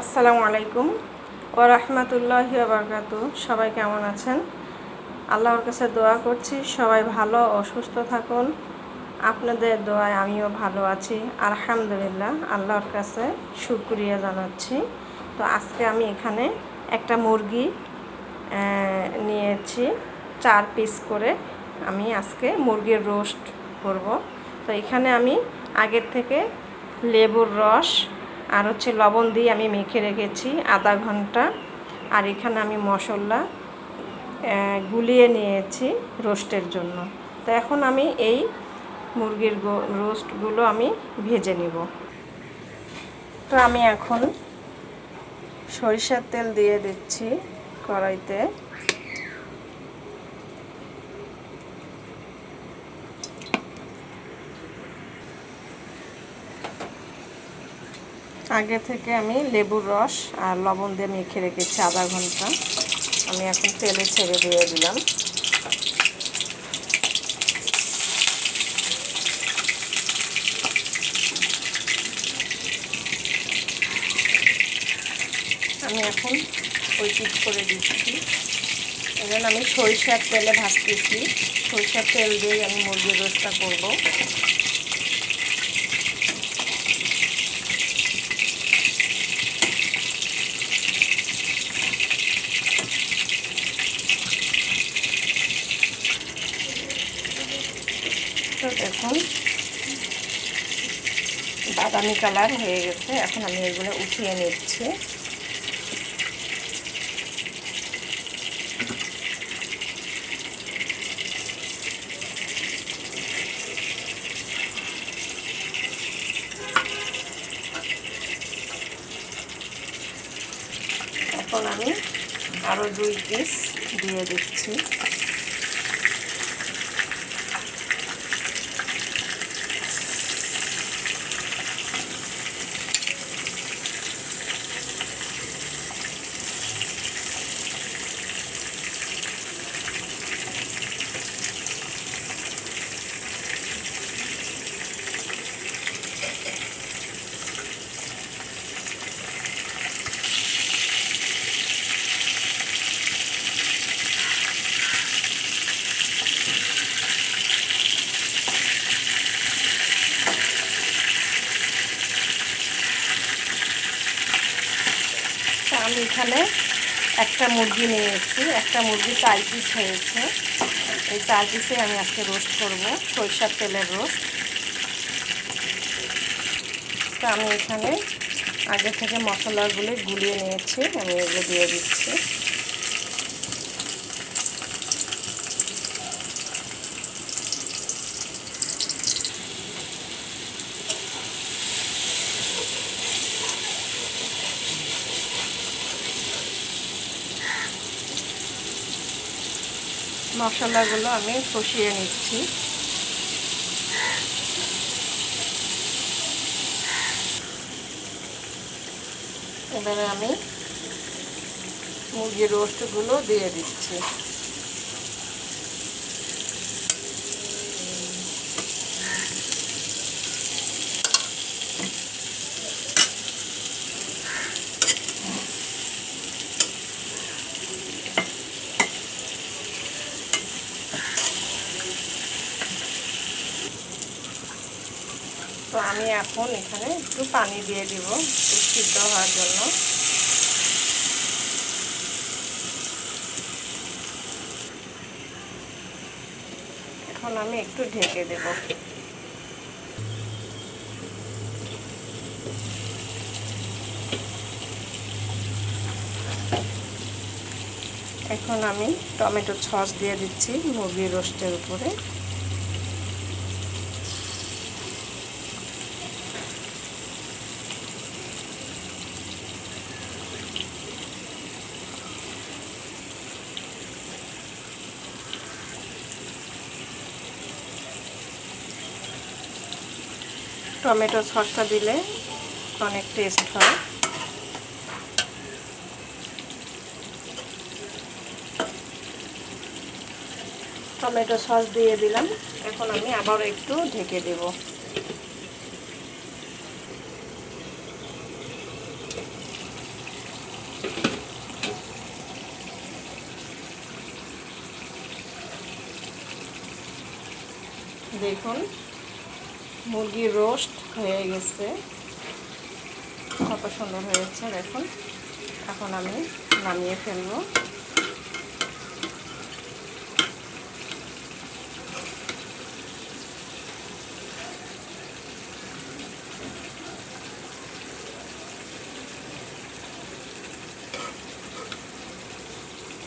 আসসালামু আলাইকুম ও রহমতুল্লাহ বারকাতু সবাই কেমন আছেন? আল্লাহর কাছে দোয়া করছি, সবাই ভালো ও সুস্থ থাকুন। আপনাদের দোয়ায় আমিও ভালো আছি, আলহামদুলিল্লাহ, আল্লাহর কাছে শুক্রিয়া জানাচ্ছি। তো আজকে আমি এখানে একটা মুরগি নিয়েছি, চার পিস করে। আমি আজকে মুরগির রোস্ট করব। তো এখানে আমি আগের থেকে লেবুর রস আর হচ্ছে লবণ দিয়ে আমি মেখে রেখেছি আধা ঘণ্টা। আর এখানে আমি মশলা গুলিয়ে নিয়েছি রোস্টের জন্য। তো এখন আমি এই মুরগির রোস্টগুলো আমি ভেজে নিব। তো আমি এখন সরিষার তেল দিয়ে দিচ্ছি কড়াইতে। আগে থেকে আমি লেবুর রস আর লবণ দিয়ে মেখে রেখেছি আধা ঘণ্টা। আমি এখন তেলে ছেড়ে দিয়ে দিলাম। আমি এখন ওই পিট করে দিচ্ছি। এখন আমি সরিষার তেলে ভাজতেছি। সরিষার তেল দিয়ে আমি মুরগির রোস্টটা করব তো দেখুন বাদামি কালার হয়ে গেছে। এখন আমি এগুলো উঠিয়ে নিচ্ছি। এখন আমি আরও দুই পিস দিয়ে দিচ্ছি। এখানে একটা মুরগি নিয়েছি, একটা মুরগি চার পিস হয়েছে। এই চার পিসে আমি আজকে রোস্ট করব, সরিষার তেলের রোস্ট তো আমি এখানে আগে থেকে মশলাগুলি গুলিয়ে নিয়েছি, আমি এগুলো দিয়ে দিচ্ছি। মশলাগুলো আমি কষিয়ে নিচ্ছি। এবারে আমি মুরগির রোস্টগুলো দিয়ে দিচ্ছি। আমি এখন এখানে একটু পানি দিয়ে দিব সিদ্ধ হওয়ার জন্য। এখন আমি একটু ঢেকে দেব। এখন আমি টমেটো সস দিয়ে দিচ্ছি, মুরগির রোস্টের উপরে। টমেটো সসটা দিলে অনেক টেস্ট হয়। টমেটো সস দিয়ে দিলাম। এখন আমি আবার একটু ঢেকে দেব। দেখুন মুরগির রোস্ট হয়ে গেছে। কত সুন্দর হয়েছে দেখুন। এখন আমি নামিয়ে ফেলব।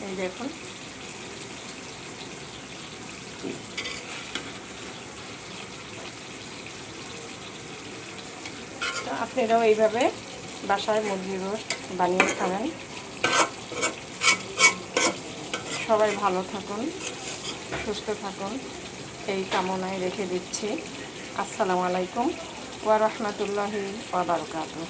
এই দেখুন। আপনারাও এইভাবে বাসায় মুরগির রোস্ট বানিয়ে খাবেন। সবাই ভালো থাকুন, সুস্থ থাকুন। এই কামনায় রেখে দিচ্ছি। আসসালামু আলাইকুম। ওয়া বারাকাতুহু।